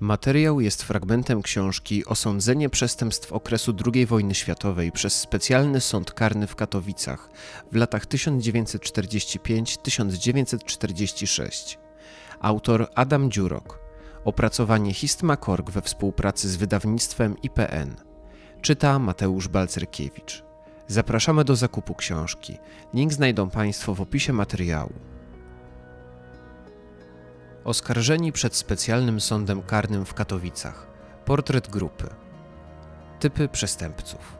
Materiał jest fragmentem książki Osądzenie przestępstw okresu II wojny światowej przez specjalny sąd karny w Katowicach w latach 1945-1946. Autor Adam Dziurok. Opracowanie Histma Korg we współpracy z wydawnictwem IPN. Czyta Mateusz Balcerkiewicz. Zapraszamy do zakupu książki. Link znajdą Państwo w opisie materiału. Oskarżeni przed specjalnym sądem karnym w Katowicach. Portret grupy. Typy przestępców.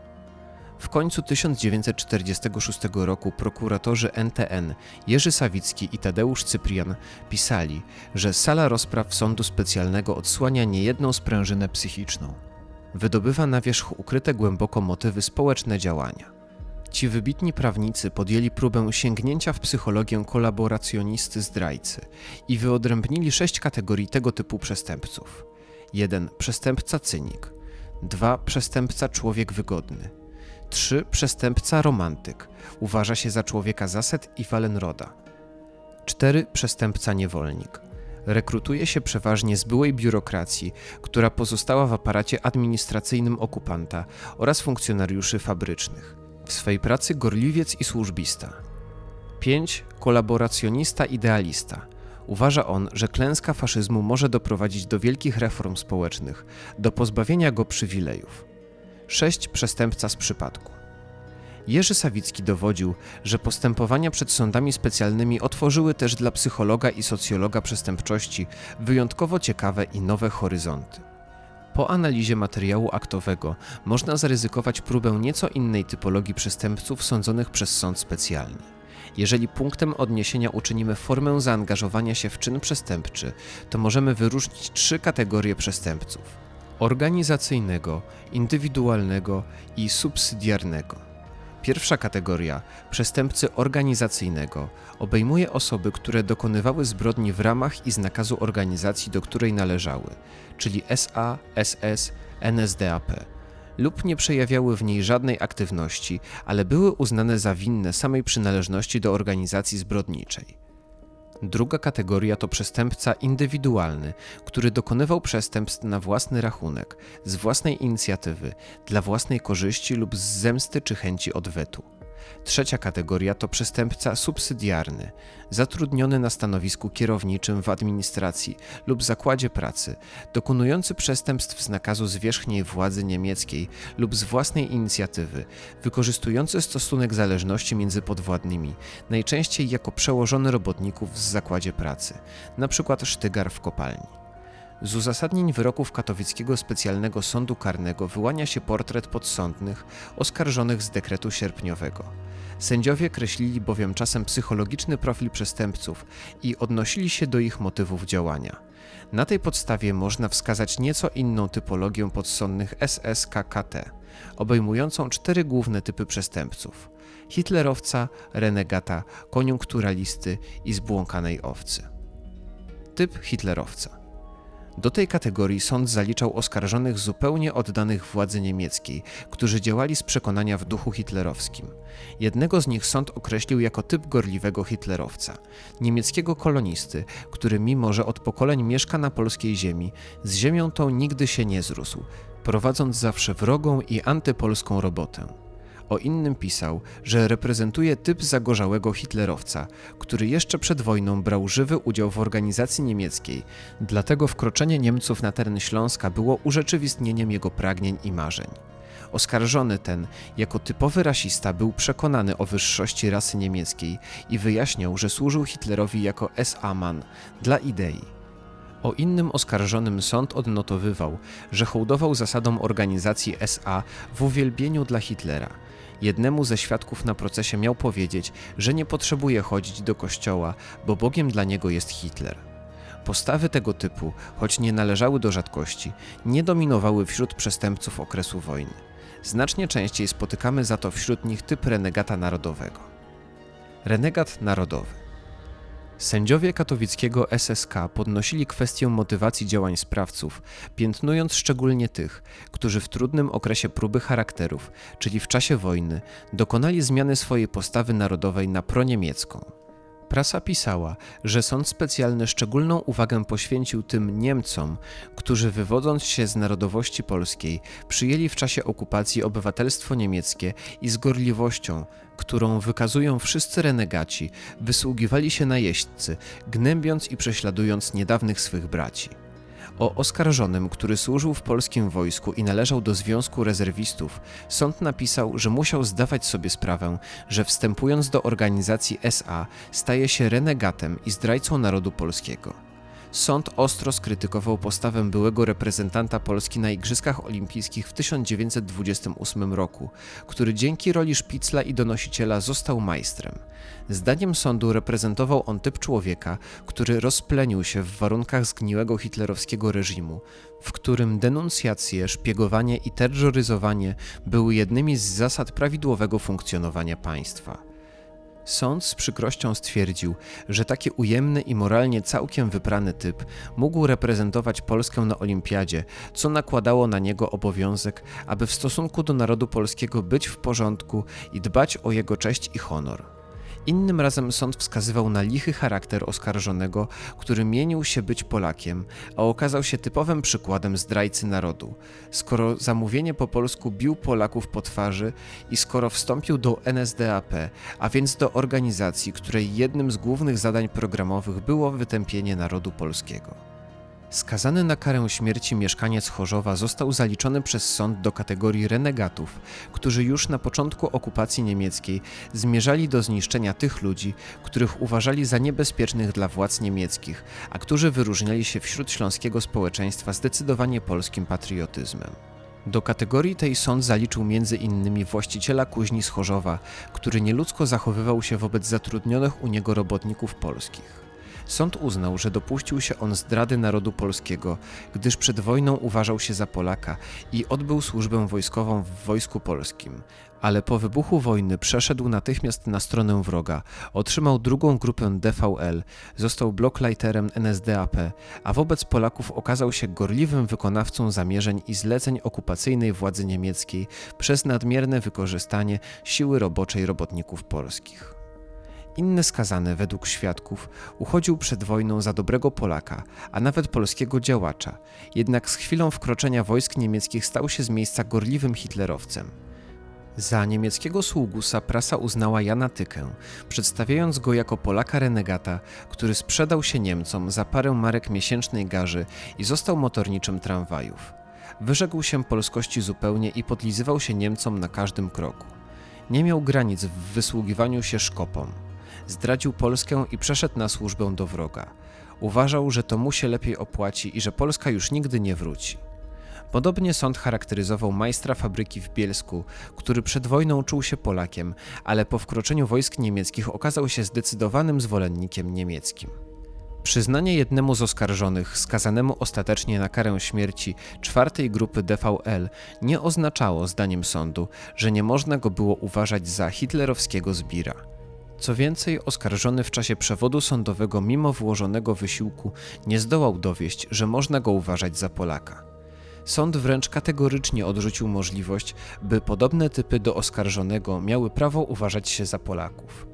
W końcu 1946 roku prokuratorzy NTN Jerzy Sawicki i Tadeusz Cyprian pisali, że sala rozpraw sądu specjalnego odsłania niejedną sprężynę psychiczną. Wydobywa na wierzch ukryte głęboko motywy społeczne działania. Ci wybitni prawnicy podjęli próbę sięgnięcia w psychologię kolaboracjonisty zdrajcy i wyodrębnili sześć kategorii tego typu przestępców. 1. Przestępca cynik. 2. Przestępca człowiek wygodny. 3. Przestępca romantyk. Uważa się za człowieka zasad i Wallenroda. 4. Przestępca niewolnik. Rekrutuje się przeważnie z byłej biurokracji, która pozostała w aparacie administracyjnym okupanta oraz funkcjonariuszy fabrycznych. W swej pracy gorliwiec i służbista. 5. Kolaboracjonista idealista. Uważa on, że klęska faszyzmu może doprowadzić do wielkich reform społecznych, do pozbawienia go przywilejów. 6. Przestępca z przypadku. Jerzy Sawicki dowodził, że postępowania przed sądami specjalnymi otworzyły też dla psychologa i socjologa przestępczości wyjątkowo ciekawe i nowe horyzonty. Po analizie materiału aktowego można zaryzykować próbę nieco innej typologii przestępców sądzonych przez sąd specjalny. Jeżeli punktem odniesienia uczynimy formę zaangażowania się w czyn przestępczy, to możemy wyróżnić trzy kategorie przestępców: organizacyjnego, indywidualnego i subsydiarnego. Pierwsza kategoria, przestępcy organizacyjnego, obejmuje osoby, które dokonywały zbrodni w ramach i z nakazu organizacji, do której należały, czyli SA, SS, NSDAP, lub nie przejawiały w niej żadnej aktywności, ale były uznane za winne samej przynależności do organizacji zbrodniczej. Druga kategoria to przestępca indywidualny, który dokonywał przestępstw na własny rachunek, z własnej inicjatywy, dla własnej korzyści lub z zemsty czy chęci odwetu. Trzecia kategoria to przestępca subsydiarny, zatrudniony na stanowisku kierowniczym w administracji lub zakładzie pracy, dokonujący przestępstw z nakazu zwierzchniej władzy niemieckiej lub z własnej inicjatywy, wykorzystujący stosunek zależności między podwładnymi, najczęściej jako przełożony robotników w zakładzie pracy, np. sztygar w kopalni. Z uzasadnień wyroków katowickiego specjalnego sądu karnego wyłania się portret podsądnych oskarżonych z dekretu sierpniowego. Sędziowie kreślili bowiem czasem psychologiczny profil przestępców i odnosili się do ich motywów działania. Na tej podstawie można wskazać nieco inną typologię podsądnych SSKKT, obejmującą cztery główne typy przestępców: hitlerowca, renegata, koniunkturalisty i zbłąkanej owcy. Typ hitlerowca. Do tej kategorii sąd zaliczał oskarżonych zupełnie oddanych władzy niemieckiej, którzy działali z przekonania w duchu hitlerowskim. Jednego z nich sąd określił jako typ gorliwego hitlerowca, niemieckiego kolonisty, który mimo że od pokoleń mieszka na polskiej ziemi, z ziemią tą nigdy się nie zrósł, prowadząc zawsze wrogą i antypolską robotę. O innym pisał, że reprezentuje typ zagorzałego hitlerowca, który jeszcze przed wojną brał żywy udział w organizacji niemieckiej, dlatego wkroczenie Niemców na teren Śląska było urzeczywistnieniem jego pragnień i marzeń. Oskarżony ten, jako typowy rasista, był przekonany o wyższości rasy niemieckiej i wyjaśniał, że służył Hitlerowi jako SA-man dla idei. O innym oskarżonym sąd odnotowywał, że hołdował zasadom organizacji SA w uwielbieniu dla Hitlera – Jednemu ze świadków na procesie miał powiedzieć, że nie potrzebuje chodzić do kościoła, bo Bogiem dla niego jest Hitler. Postawy tego typu, choć nie należały do rzadkości, nie dominowały wśród przestępców okresu wojny. Znacznie częściej spotykamy za to wśród nich typ renegata narodowego. Renegat narodowy. Sędziowie katowickiego SSK podnosili kwestię motywacji działań sprawców, piętnując szczególnie tych, którzy w trudnym okresie próby charakterów, czyli w czasie wojny, dokonali zmiany swojej postawy narodowej na proniemiecką. Prasa pisała, że sąd specjalny szczególną uwagę poświęcił tym Niemcom, którzy wywodząc się z narodowości polskiej, przyjęli w czasie okupacji obywatelstwo niemieckie i z gorliwością, którą wykazują wszyscy renegaci, wysługiwali się najeźdźcy, gnębiąc i prześladując niedawnych swych braci. O oskarżonym, który służył w polskim wojsku i należał do Związku Rezerwistów, sąd napisał, że musiał zdawać sobie sprawę, że wstępując do organizacji SA staje się renegatem i zdrajcą narodu polskiego. Sąd ostro skrytykował postawę byłego reprezentanta Polski na Igrzyskach Olimpijskich w 1928 roku, który dzięki roli szpicla i donosiciela został majstrem. Zdaniem sądu reprezentował on typ człowieka, który rozplenił się w warunkach zgniłego hitlerowskiego reżimu, w którym denuncjacje, szpiegowanie i terroryzowanie były jednymi z zasad prawidłowego funkcjonowania państwa. Sąd z przykrością stwierdził, że taki ujemny i moralnie całkiem wyprany typ mógł reprezentować Polskę na olimpiadzie, co nakładało na niego obowiązek, aby w stosunku do narodu polskiego być w porządku i dbać o jego cześć i honor. Innym razem sąd wskazywał na lichy charakter oskarżonego, który mienił się być Polakiem, a okazał się typowym przykładem zdrajcy narodu. Skoro zamówienie po polsku bił Polaków po twarzy i skoro wstąpił do NSDAP, a więc do organizacji, której jednym z głównych zadań programowych było wytępienie narodu polskiego. Skazany na karę śmierci mieszkaniec Chorzowa został zaliczony przez sąd do kategorii renegatów, którzy już na początku okupacji niemieckiej zmierzali do zniszczenia tych ludzi, których uważali za niebezpiecznych dla władz niemieckich, a którzy wyróżniali się wśród śląskiego społeczeństwa zdecydowanie polskim patriotyzmem. Do kategorii tej sąd zaliczył innymi właściciela kuźni z Chorzowa, który nieludzko zachowywał się wobec zatrudnionych u niego robotników polskich. Sąd uznał, że dopuścił się on zdrady narodu polskiego, gdyż przed wojną uważał się za Polaka i odbył służbę wojskową w Wojsku Polskim. Ale po wybuchu wojny przeszedł natychmiast na stronę wroga, otrzymał drugą grupę DVL, został blocklighterem NSDAP, a wobec Polaków okazał się gorliwym wykonawcą zamierzeń i zleceń okupacyjnej władzy niemieckiej przez nadmierne wykorzystanie siły roboczej robotników polskich. Inny skazany, według świadków, uchodził przed wojną za dobrego Polaka, a nawet polskiego działacza, jednak z chwilą wkroczenia wojsk niemieckich stał się z miejsca gorliwym hitlerowcem. Za niemieckiego sługusa prasa uznała Jana Tykę, przedstawiając go jako Polaka renegata, który sprzedał się Niemcom za parę marek miesięcznej garzy i został motorniczym tramwajów. Wyrzekł się polskości zupełnie i podlizywał się Niemcom na każdym kroku. Nie miał granic w wysługiwaniu się szkopom zdradził Polskę i przeszedł na służbę do wroga. Uważał, że to mu się lepiej opłaci i że Polska już nigdy nie wróci. Podobnie sąd charakteryzował majstra fabryki w Bielsku, który przed wojną czuł się Polakiem, ale po wkroczeniu wojsk niemieckich okazał się zdecydowanym zwolennikiem niemieckim. Przyznanie jednemu z oskarżonych, skazanemu ostatecznie na karę śmierci czwartej grupy DVL, nie oznaczało, zdaniem sądu, że nie można go było uważać za hitlerowskiego zbira. Co więcej, oskarżony w czasie przewodu sądowego, mimo włożonego wysiłku, nie zdołał dowieść, że można go uważać za Polaka. Sąd wręcz kategorycznie odrzucił możliwość, by podobne typy do oskarżonego miały prawo uważać się za Polaków.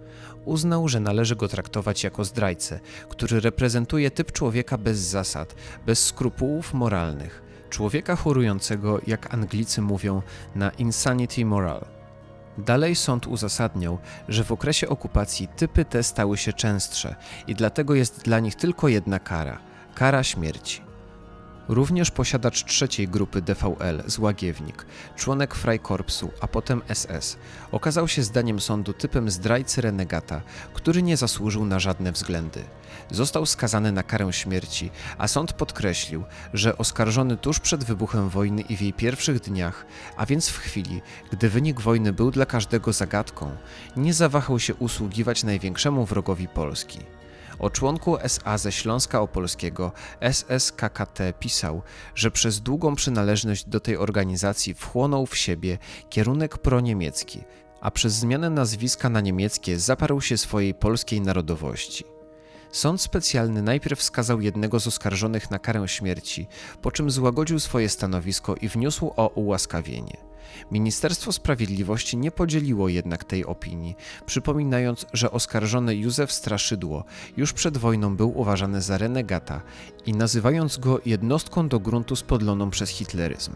Uznał, że należy go traktować jako zdrajcę, który reprezentuje typ człowieka bez zasad, bez skrupułów moralnych, człowieka chorującego, jak Anglicy mówią, na insanity moral. Dalej sąd uzasadniał, że w okresie okupacji typy te stały się częstsze i dlatego jest dla nich tylko jedna kara kara śmierci. Również posiadacz trzeciej grupy DVL, Złagiewnik, członek Freikorpsu, a potem SS, okazał się zdaniem sądu typem zdrajcy renegata, który nie zasłużył na żadne względy. Został skazany na karę śmierci, a sąd podkreślił, że oskarżony tuż przed wybuchem wojny i w jej pierwszych dniach, a więc w chwili, gdy wynik wojny był dla każdego zagadką, nie zawahał się usługiwać największemu wrogowi Polski. O członku SA ze Śląska Opolskiego SSKKT pisał, że przez długą przynależność do tej organizacji wchłonął w siebie kierunek proniemiecki, a przez zmianę nazwiska na niemieckie zaparł się swojej polskiej narodowości. Sąd specjalny najpierw skazał jednego z oskarżonych na karę śmierci, po czym złagodził swoje stanowisko i wniósł o ułaskawienie. Ministerstwo Sprawiedliwości nie podzieliło jednak tej opinii, przypominając, że oskarżony Józef Straszydło już przed wojną był uważany za renegata i nazywając go jednostką do gruntu spodloną przez hitleryzm.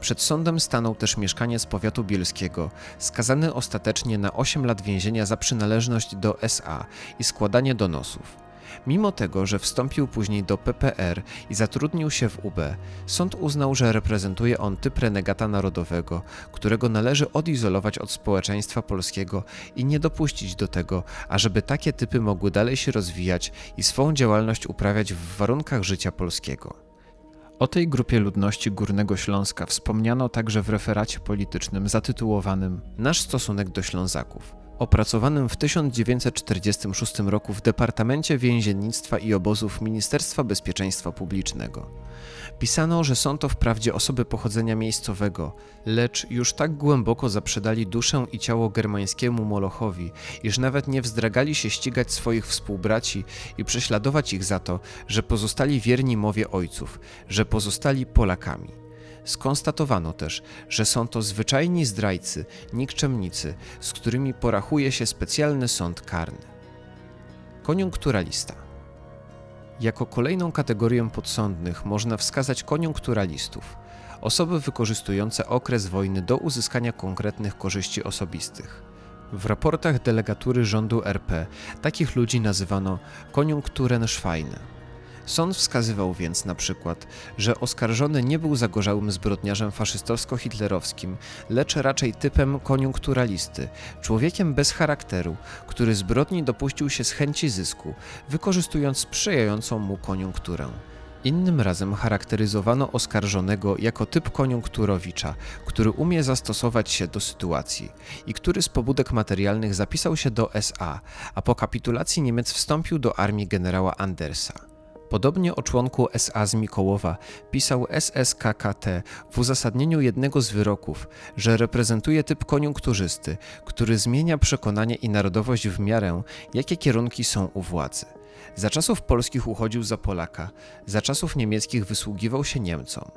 Przed sądem stanął też mieszkaniec powiatu bielskiego, skazany ostatecznie na 8 lat więzienia za przynależność do SA i składanie donosów. Mimo tego, że wstąpił później do PPR i zatrudnił się w UB, sąd uznał, że reprezentuje on typ renegata narodowego, którego należy odizolować od społeczeństwa polskiego i nie dopuścić do tego, ażeby takie typy mogły dalej się rozwijać i swą działalność uprawiać w warunkach życia polskiego. O tej grupie ludności Górnego Śląska wspomniano także w referacie politycznym zatytułowanym Nasz stosunek do Ślązaków opracowanym w 1946 roku w Departamencie Więziennictwa i Obozów Ministerstwa Bezpieczeństwa Publicznego. Pisano, że są to wprawdzie osoby pochodzenia miejscowego, lecz już tak głęboko zaprzedali duszę i ciało germańskiemu Molochowi, iż nawet nie wzdragali się ścigać swoich współbraci i prześladować ich za to, że pozostali wierni mowie ojców, że pozostali Polakami. Skonstatowano też, że są to zwyczajni zdrajcy, nikczemnicy, z którymi porachuje się specjalny sąd karny. Koniunkturalista. Jako kolejną kategorię podsądnych można wskazać koniunkturalistów, osoby wykorzystujące okres wojny do uzyskania konkretnych korzyści osobistych. W raportach delegatury rządu RP takich ludzi nazywano koniunkturenschweine. Sąd wskazywał więc na przykład, że oskarżony nie był zagorzałym zbrodniarzem faszystowsko-hitlerowskim, lecz raczej typem koniunkturalisty, człowiekiem bez charakteru, który zbrodni dopuścił się z chęci zysku, wykorzystując sprzyjającą mu koniunkturę. Innym razem charakteryzowano oskarżonego jako typ koniunkturowicza, który umie zastosować się do sytuacji i który z pobudek materialnych zapisał się do SA, a po kapitulacji Niemiec wstąpił do armii generała Andersa. Podobnie o członku SA z Mikołowa pisał SSKKT w uzasadnieniu jednego z wyroków, że reprezentuje typ koniunkturzysty, który zmienia przekonanie i narodowość w miarę, jakie kierunki są u władzy. Za czasów polskich uchodził za Polaka, za czasów niemieckich wysługiwał się Niemcom.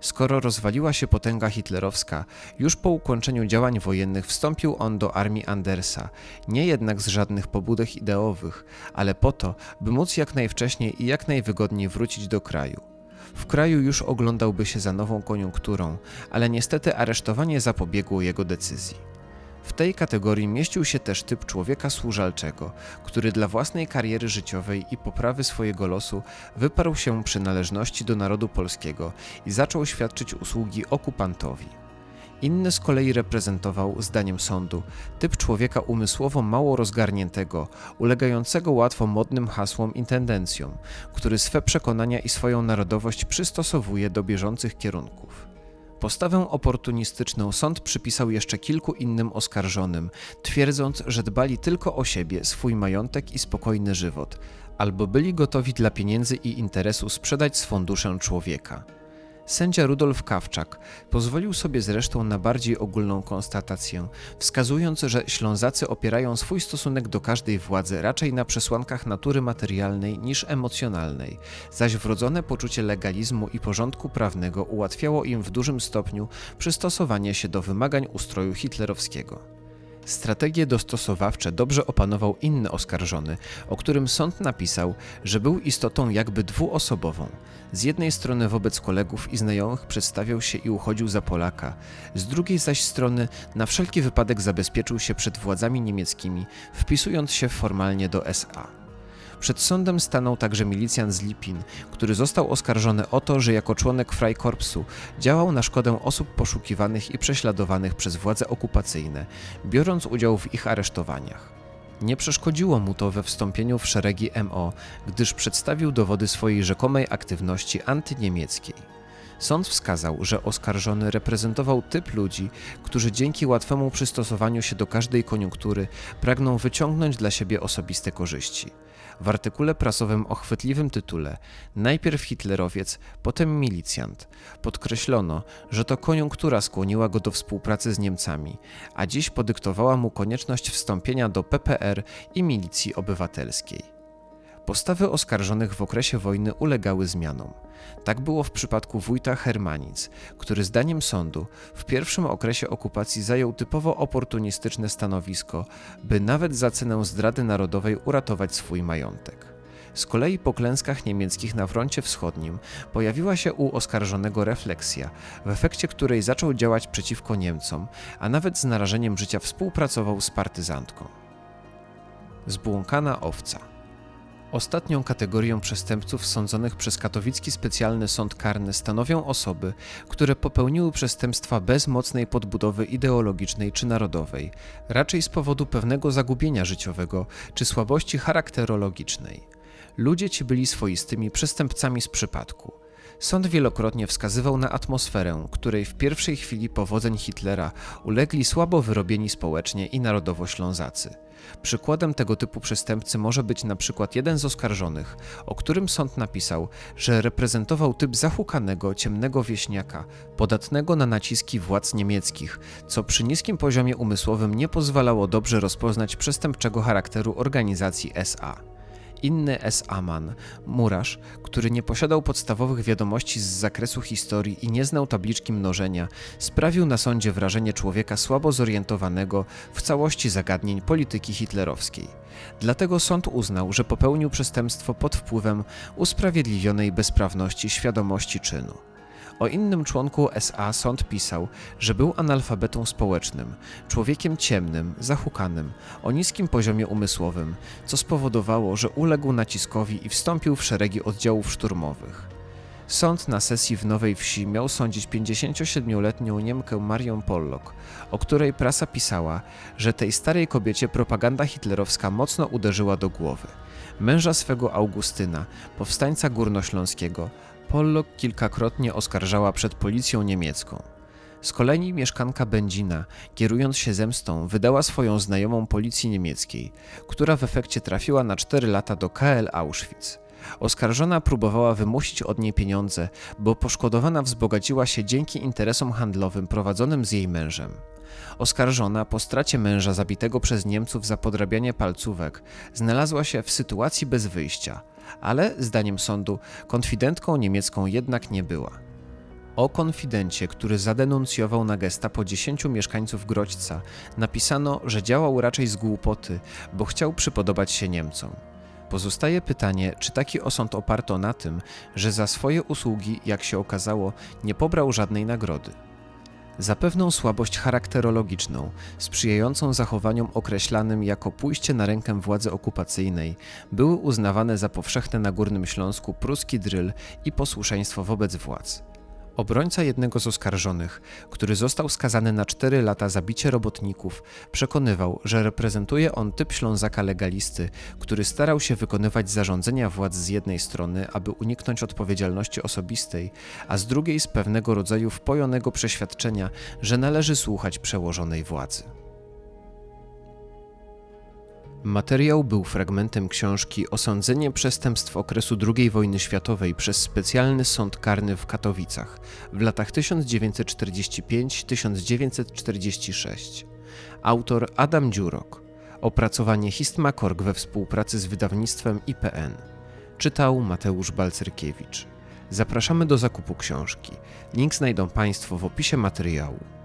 Skoro rozwaliła się potęga hitlerowska, już po ukończeniu działań wojennych wstąpił on do armii Andersa, nie jednak z żadnych pobudek ideowych, ale po to, by móc jak najwcześniej i jak najwygodniej wrócić do kraju. W kraju już oglądałby się za nową koniunkturą, ale niestety aresztowanie zapobiegło jego decyzji. W tej kategorii mieścił się też typ człowieka służalczego, który dla własnej kariery życiowej i poprawy swojego losu wyparł się przynależności do narodu polskiego i zaczął świadczyć usługi okupantowi. Inny z kolei reprezentował, zdaniem sądu, typ człowieka umysłowo mało rozgarniętego, ulegającego łatwo modnym hasłom i tendencjom, który swe przekonania i swoją narodowość przystosowuje do bieżących kierunków. Postawę oportunistyczną sąd przypisał jeszcze kilku innym oskarżonym, twierdząc, że dbali tylko o siebie, swój majątek i spokojny żywot, albo byli gotowi dla pieniędzy i interesu sprzedać swą duszę człowieka. Sędzia Rudolf Kawczak pozwolił sobie zresztą na bardziej ogólną konstatację, wskazując, że Ślązacy opierają swój stosunek do każdej władzy raczej na przesłankach natury materialnej niż emocjonalnej, zaś wrodzone poczucie legalizmu i porządku prawnego ułatwiało im w dużym stopniu przystosowanie się do wymagań ustroju hitlerowskiego. Strategie dostosowawcze dobrze opanował inny oskarżony, o którym sąd napisał, że był istotą jakby dwuosobową. Z jednej strony wobec kolegów i znajomych przedstawiał się i uchodził za Polaka, z drugiej zaś strony na wszelki wypadek zabezpieczył się przed władzami niemieckimi, wpisując się formalnie do SA. Przed sądem stanął także milicjant z Lipin, który został oskarżony o to, że jako członek Freikorpsu działał na szkodę osób poszukiwanych i prześladowanych przez władze okupacyjne, biorąc udział w ich aresztowaniach. Nie przeszkodziło mu to we wstąpieniu w szeregi MO, gdyż przedstawił dowody swojej rzekomej aktywności antyniemieckiej. Sąd wskazał, że oskarżony reprezentował typ ludzi, którzy dzięki łatwemu przystosowaniu się do każdej koniunktury pragną wyciągnąć dla siebie osobiste korzyści. W artykule prasowym o chwytliwym tytule Najpierw hitlerowiec, potem milicjant podkreślono, że to koniunktura skłoniła go do współpracy z Niemcami, a dziś podyktowała mu konieczność wstąpienia do PPR i milicji obywatelskiej. Postawy oskarżonych w okresie wojny ulegały zmianom. Tak było w przypadku wójta Hermanic, który zdaniem sądu w pierwszym okresie okupacji zajął typowo oportunistyczne stanowisko, by nawet za cenę zdrady narodowej uratować swój majątek. Z kolei po klęskach niemieckich na froncie wschodnim pojawiła się u oskarżonego refleksja, w efekcie której zaczął działać przeciwko Niemcom, a nawet z narażeniem życia współpracował z partyzantką. Zbłąkana owca. Ostatnią kategorią przestępców sądzonych przez katowicki specjalny sąd karny stanowią osoby, które popełniły przestępstwa bez mocnej podbudowy ideologicznej czy narodowej, raczej z powodu pewnego zagubienia życiowego czy słabości charakterologicznej. Ludzie ci byli swoistymi przestępcami z przypadku. Sąd wielokrotnie wskazywał na atmosferę, której w pierwszej chwili powodzeń Hitlera ulegli słabo wyrobieni społecznie i narodowo Ślązacy. Przykładem tego typu przestępcy może być na przykład jeden z oskarżonych, o którym sąd napisał, że reprezentował typ zahukanego, ciemnego wieśniaka, podatnego na naciski władz niemieckich, co przy niskim poziomie umysłowym nie pozwalało dobrze rozpoznać przestępczego charakteru organizacji SA. Inny S-Aman, murarz, który nie posiadał podstawowych wiadomości z zakresu historii i nie znał tabliczki mnożenia, sprawił na sądzie wrażenie człowieka słabo zorientowanego w całości zagadnień polityki hitlerowskiej. Dlatego sąd uznał, że popełnił przestępstwo pod wpływem usprawiedliwionej bezprawności świadomości czynu. O innym członku SA sąd pisał, że był analfabetą społecznym, człowiekiem ciemnym, zahukanym, o niskim poziomie umysłowym, co spowodowało, że uległ naciskowi i wstąpił w szeregi oddziałów szturmowych. Sąd na sesji w Nowej Wsi miał sądzić 57-letnią Niemkę Marię Pollock, o której prasa pisała, że tej starej kobiecie propaganda hitlerowska mocno uderzyła do głowy. Męża swego Augustyna, powstańca górnośląskiego, Pollock kilkakrotnie oskarżała przed policją niemiecką. Z kolei mieszkanka Będzina, kierując się zemstą, wydała swoją znajomą policji niemieckiej, która w efekcie trafiła na 4 lata do KL Auschwitz. Oskarżona próbowała wymusić od niej pieniądze, bo poszkodowana wzbogaciła się dzięki interesom handlowym prowadzonym z jej mężem. Oskarżona po stracie męża zabitego przez Niemców za podrabianie palcówek znalazła się w sytuacji bez wyjścia, ale zdaniem sądu konfidentką niemiecką jednak nie była. O konfidencie, który zadenuncjował na gestapo 10 mieszkańców Grodźca, napisano, że działał raczej z głupoty, bo chciał przypodobać się Niemcom. Pozostaje pytanie, czy taki osąd oparto na tym, że za swoje usługi, jak się okazało, nie pobrał żadnej nagrody. Za pewną słabość charakterologiczną, sprzyjającą zachowaniom określanym jako pójście na rękę władzy okupacyjnej, były uznawane za powszechne na Górnym Śląsku pruski dryl i posłuszeństwo wobec władz. Obrońca jednego z oskarżonych, który został skazany na 4 lata za bicie robotników, przekonywał, że reprezentuje on typ Ślązaka legalisty, który starał się wykonywać zarządzenia władz z jednej strony, aby uniknąć odpowiedzialności osobistej, a z drugiej z pewnego rodzaju wpojonego przeświadczenia, że należy słuchać przełożonej władzy. Materiał był fragmentem książki Osądzenie przestępstw okresu II wojny światowej przez specjalny sąd karny w Katowicach w latach 1945-1946. Autor Adam Dziurok. Opracowanie Histmakorg we współpracy z wydawnictwem IPN. Czytał Mateusz Balcerkiewicz. Zapraszamy do zakupu książki. Link znajdą Państwo w opisie materiału.